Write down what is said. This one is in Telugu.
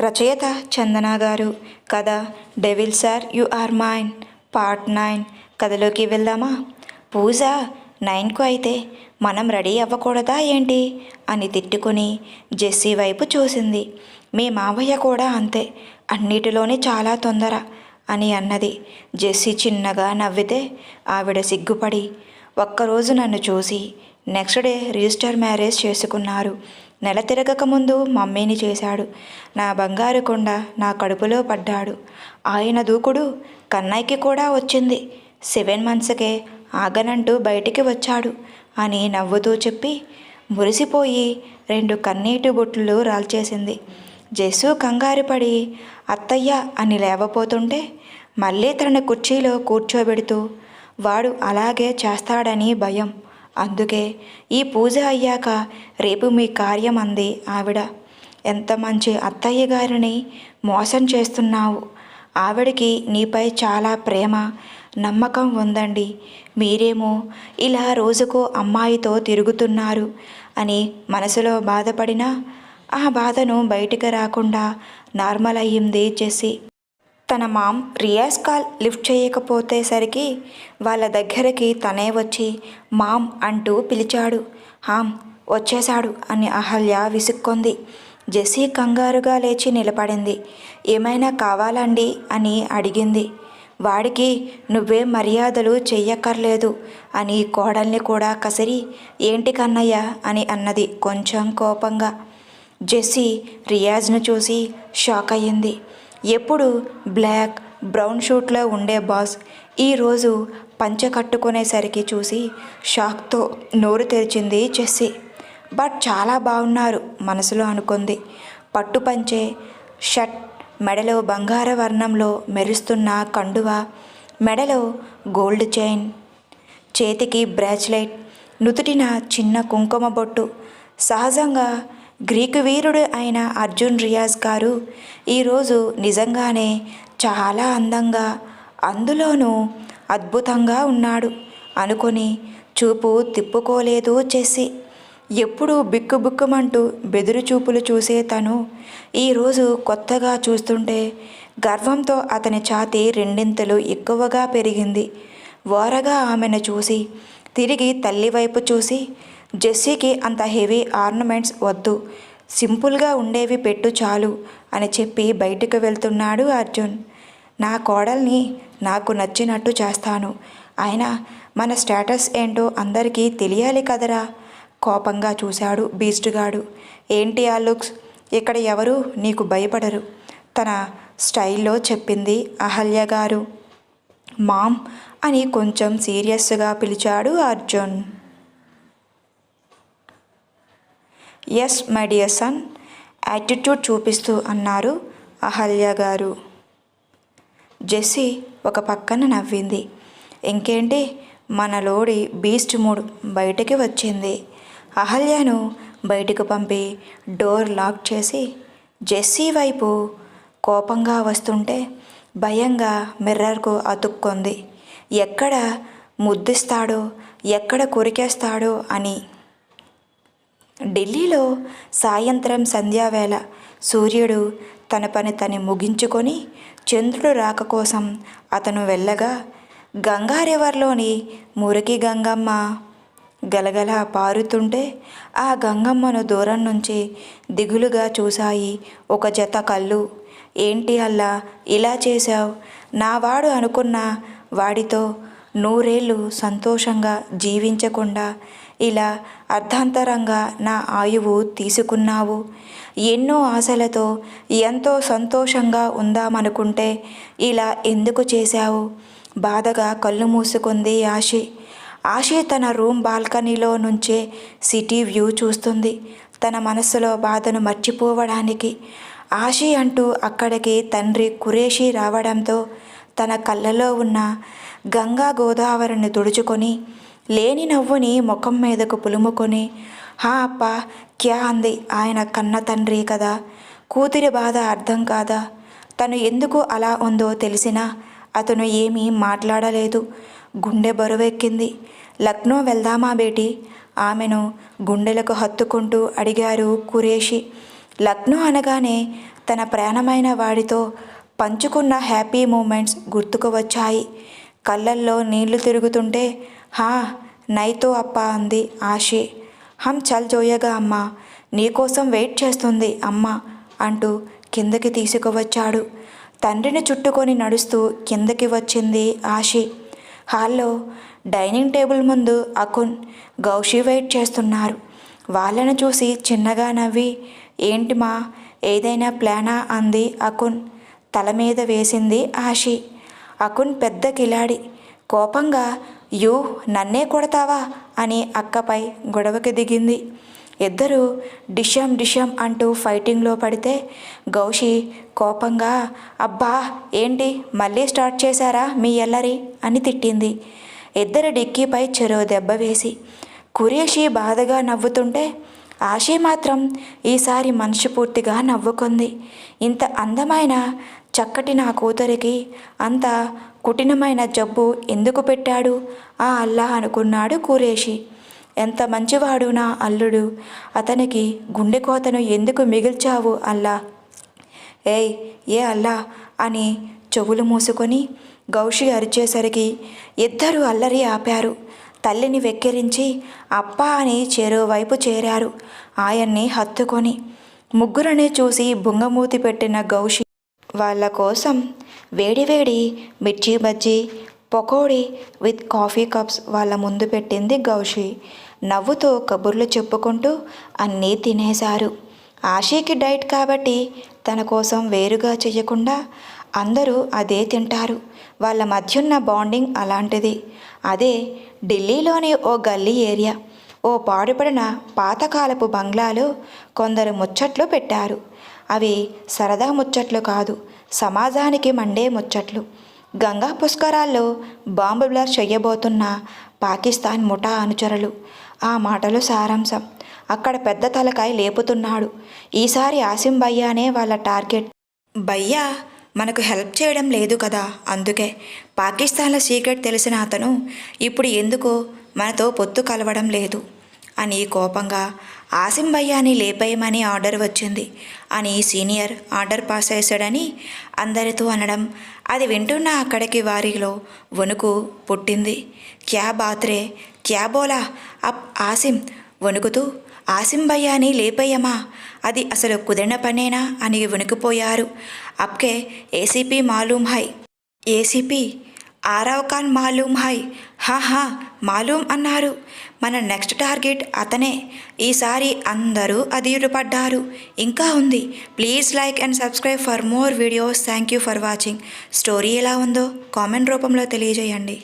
రచయిత చందన గారు. కథ devil sir you are mine part nine కథలోకి వెళ్దామా? పూజ నైన్కు అయితే మనం రెడీ అవ్వకూడదా ఏంటి? అని తిట్టుకుని జెస్సీ వైపు చూసింది. మీ మావయ్య కూడా అంతే. అన్నిటిలోనే చాలా తొందర అని అన్నది. జెస్సీ చిన్నగా నవ్వితే ఆవిడ సిగ్గుపడి ఒక్కరోజు నన్ను చూసి నెక్స్ట్ డే రిజిస్టర్ మ్యారేజ్ చేసుకున్నారు. నెల తిరగక ముందు మమ్మీని చేశాడు. నా బంగారు కొండ నా కడుపులో పడ్డాడు. ఆయన దూకుడు కన్నయ్యకి కూడా వచ్చింది. సెవెన్ మంత్స్కే ఆగనంటూ బయటికి వచ్చాడు అని నవ్వుతూ చెప్పి మురిసిపోయి రెండు కన్నీటి బొట్లు రాల్చేసింది. జస్సు కంగారు పడి అత్తయ్య అని లేవపోతుంటే మళ్ళీ తనని కుర్చీలో కూర్చోబెడుతూ వాడు అలాగే చేస్తాడని భయం. అందుకే ఈ పూజ అయ్యాక రేపు మీ కార్యం అంది ఆవిడ. ఎంత మంచి అత్తయ్య గారిని మోసం చేస్తున్నావు. ఆవిడకి నీపై చాలా ప్రేమ నమ్మకం ఉందండి. మీరేమో ఇలా రోజుకో అమ్మాయితో తిరుగుతున్నారు అని మనసులో బాధపడినా ఆ బాధను బయటికి రాకుండా నార్మల్ అయ్యింది జెస్సీ. తన మామ్ రియాజ్ కాల్ లిఫ్ట్ చేయకపోతేసరికి వాళ్ళ దగ్గరికి తనే వచ్చి మామ్ అంటూ పిలిచాడు. హామ్ వచ్చేశాడు అని అహల్య విసుక్కొంది. జెస్సీ కంగారుగా లేచి నిలబడింది. ఏమైనా కావాలండి? అని అడిగింది. వాడికి నువ్వే మర్యాదలు చెయ్యక్కర్లేదు అని కోడల్ని కూడా కసిరి ఏంటి కన్నయ్య? అని అన్నది కొంచెం కోపంగా. జెస్సీ రియాజ్ను చూసి షాక్ అయ్యింది ఎప్పుడు బ్లాక్ బ్రౌన్ షూట్లో ఉండే బాస్ ఈరోజు పంచ కట్టుకునేసరికి చూసి షాక్తో నోరు తెరిచింది చెస్సీ. బట్ చాలా బాగున్నారు మనసులో అనుకుంది. పట్టు పంచే షర్ట్ మెడలో బంగార వర్ణంలో మెరుస్తున్న కండువ మెడలో గోల్డ్ చైన్ చేతికి బ్రాచ్లైట్ నుదుటిన చిన్న కుంకుమ బొట్టు. సహజంగా గ్రీకు వీరుడు అయిన అర్జున్ రియాజ్ గారు ఈరోజు నిజంగానే చాలా అందంగా అందులోనూ అద్భుతంగా ఉన్నాడు అనుకొని చూపు తిప్పుకోలేదు చేసి. ఎప్పుడు బిక్కుబుక్కుమంటూ బెదురు చూపులు చూసే తను ఈరోజు కొత్తగా చూస్తుంటే గర్వంతో అతని ఛాతి రెండింతలు ఎక్కువగా పెరిగింది. ఓరగా ఆమెను చూసి తిరిగి తల్లి వైపు చూసి జెస్సీకి అంత హెవీ ఆర్నమెంట్స్ వద్దు. సింపుల్గా ఉండేవి పెట్టు చాలు అని చెప్పి బయటకు వెళ్తున్నాడు అర్జున్. నా కోడల్ని నాకు నచ్చినట్టు చేస్తాను. అయినా మన స్టేటస్ ఏంటో అందరికీ తెలియాలి కదరా? కోపంగా చూశాడు బీస్ట్గాడు. ఏంటి ఆ లుక్స్? ఇక్కడ ఎవరు నీకు భయపడరు. తన స్టైల్లో చెప్పింది అహల్య గారు. మామ్ అని కొంచెం సీరియస్గా పిలిచాడు Arjun. Yes my dear son attitude చూపిస్తూ అన్నారు అహల్య గారు. జెస్సీ ఒక పక్కన నవ్వింది. ఇంకేంటి మన లోడి బీస్ట్ మూడ్ బయటికి వచ్చింది. అహల్యను బయటకు పంపి డోర్ లాక్ చేసి జెస్సీ వైపు కోపంగా వస్తుంటే భయంగా మిర్రర్కు అతుక్కుంది. ఎక్కడ ముద్దిస్తాడో ఎక్కడ కొరికేస్తాడో అని ఢిల్లీలో సాయంత్రం సంధ్యావేళ సూర్యుడు తన పని తని ముగించుకొని చంద్రుడు రాక కోసం అతను వెళ్ళగా గంగా రివర్లోని మురికి గంగమ్మ గలగల పారుతుంటే ఆ గంగమ్మను దూరం నుంచి దిగులుగా చూశాయి ఒక జత కళ్ళు. ఏంటి అల్లా ఇలా చేశావు? నావాడు అనుకున్న వాడితో నూరేళ్ళు సంతోషంగా జీవించకుండా ఇలా అర్ధాంతరంగా నా ఆయువు తీసుకున్నావు. ఎన్నో ఆశలతో ఎంతో సంతోషంగా ఉందామనుకుంటే ఇలా ఎందుకు చేశావు? బాధగా కళ్ళు మూసుకుంది ఆశి. ఆశి తన రూమ్ బాల్కనీలో నుంచే సిటీ వ్యూ చూస్తుంది. తన మనసులో బాధను మర్చిపోవడానికి. ఆశి అంటూ అక్కడికి తండ్రి కురేషి రావడంతో తన కళ్ళలో ఉన్న గంగా గోదావరిని తుడుచుకొని లేని నవ్వుని ముఖం మీదకు పులుముకొని హా అప్ప క్యా అంది ఆయన కన్న తండ్రి కదా. కూతురి బాధ అర్థం కాదా? తను ఎందుకు అలా ఉందో తెలిసినా అతను ఏమీ మాట్లాడలేదు. గుండె బరువెక్కింది. లక్నో వెళ్దామా బేటీ? ఆమెను గుండెలకు హత్తుకుంటూ అడిగారు కురేషి. లక్నో అనగానే తన ప్రాణమైన వాడితో పంచుకున్న హ్యాపీ మూమెంట్స్ గుర్తుకు వచ్చాయి. కళ్ళల్లో నీళ్ళు తిరుగుతుంటే హా నైతో అప్ప అంది ఆశి. హం చల్ జోయగా అమ్మ నీకోసం వెయిట్ చేస్తుంది అమ్మ అంటూ కిందకి తీసుకువచ్చాడు. తండ్రిని చుట్టుకొని నడుస్తూ కిందకి వచ్చింది ఆశి. హాల్లో డైనింగ్ టేబుల్ ముందు అకున్ గౌషి వెయిట్ చేస్తున్నారు. వాళ్ళను చూసి చిన్నగా నవ్వి ఏంటి మా ఏదైనా ప్లానా? అంది అకున్ తల మీద వేసింది ఆశి. అకున్ పెద్ద కిలాడి. కోపంగా యూ నన్నే కొడతావా? అని అక్కపై గొడవకి దిగింది. ఇద్దరు డిషం డిషం అంటూ ఫైటింగ్లో పడితే గౌషి కోపంగా అబ్బా ఏంటి? మళ్ళీ స్టార్ట్ చేశారా మీ ఎల్లరి అని తిట్టింది. ఇద్దరు డిక్కీపై చెరో దెబ్బ వేసి కురేషి బాధగా నవ్వుతుంటే ఆశి మాత్రం ఈసారి మనసు పూర్తిగా నవ్వుకుంది. ఇంత అందమైన చక్కటి నా కూతురికి అంత కుటినమైన జబ్బు ఎందుకు పెట్టాడు? ఆ అల్లా అనుకున్నాడు కురేషి ఎంత మంచివాడు నా అల్లుడు. అతనికి గుండె కోతను ఎందుకు మిగిల్చావు అల్లా ఏయ్ ఏ అల్లా అని చెవులు మూసుకొని గౌషి అరిచేసరికి ఇద్దరు అల్లరి ఆపారు. తల్లిని వెక్కిరించి అప్ప అని చెరోవైపు చేరారు. ఆయన్ని హత్తుకొని ముగ్గురనే చూసి బుంగమూతి పెట్టిన గౌషి వాళ్ళ కోసం వేడివేడి mirchi bajji pakodi with coffee cups వాళ్ళ ముందు పెట్టింది గౌషి. నవ్వుతో కబుర్లు చెప్పుకుంటూ అన్నీ తినేశారు. ఆషీకి డైట్ కాబట్టి తన కోసం వేరుగా చేయకుండా అందరూ అదే తింటారు. వాళ్ళ మధ్యున్న బాండింగ్ అలాంటిది. అదే ఢిల్లీలోని ఓ గల్లీ ఏరియా. ఓ పాడుపడిన పాతకాలపు బంగ్లాలో కొందరు ముచ్చట్లు పెట్టారు. అవి సరదా ముచ్చట్లు కాదు సమాజానికి మండే ముచ్చట్లు. గంగా పుష్కరాల్లో బాంబు బ్లాస్ట్ చెయ్యబోతున్న పాకిస్తాన్ ముఠా అనుచరులు. ఆ మాటలు సారాంశం. అక్కడ పెద్ద తలకాయ లేపుతున్నాడు. ఈసారి ఆసిం భయ్యానే వాళ్ళ టార్గెట్. భయ్యా మనకు హెల్ప్ చేయడం లేదు కదా అందుకే. పాకిస్తాన్ల సీక్రెట్ తెలిసిన అతను ఇప్పుడు ఎందుకో మనతో పొత్తు కలవడం లేదు. అని కోపంగా ఆసిం భయ్యాని లేపేయమని ఆర్డర్ వచ్చింది అని సీనియర్ ఆర్డర్ పాస్ చేశాడని అందరితో అనడం అది వింటున్న అక్కడికి వారిలో వణుకు పుట్టింది. క్యా బాత్రే క్యా బోలా? అప్ ఆసిం వణుకుతూ ఆసిం భయ్యాని లేపయ్యమా అది అసలు కుదిరిన పనేనా? అని వణికిపోయారు. అప్కే ఏసీపీ మాలూమ్ హై. ఏసీపీ? ఆరావ్ ఖాన్ మాలూమ్ హై? హాహా మాలూం అన్నారు. మన నెక్స్ట్ టార్గెట్ అతనే. ఈసారి అందరూ అధీరుపడ్డారు ఇంకా ఉంది. Please like and subscribe for more videos. Thank you for watching. Story ఎలా ఉందో కామెంట్ రూపంలో తెలియజేయండి.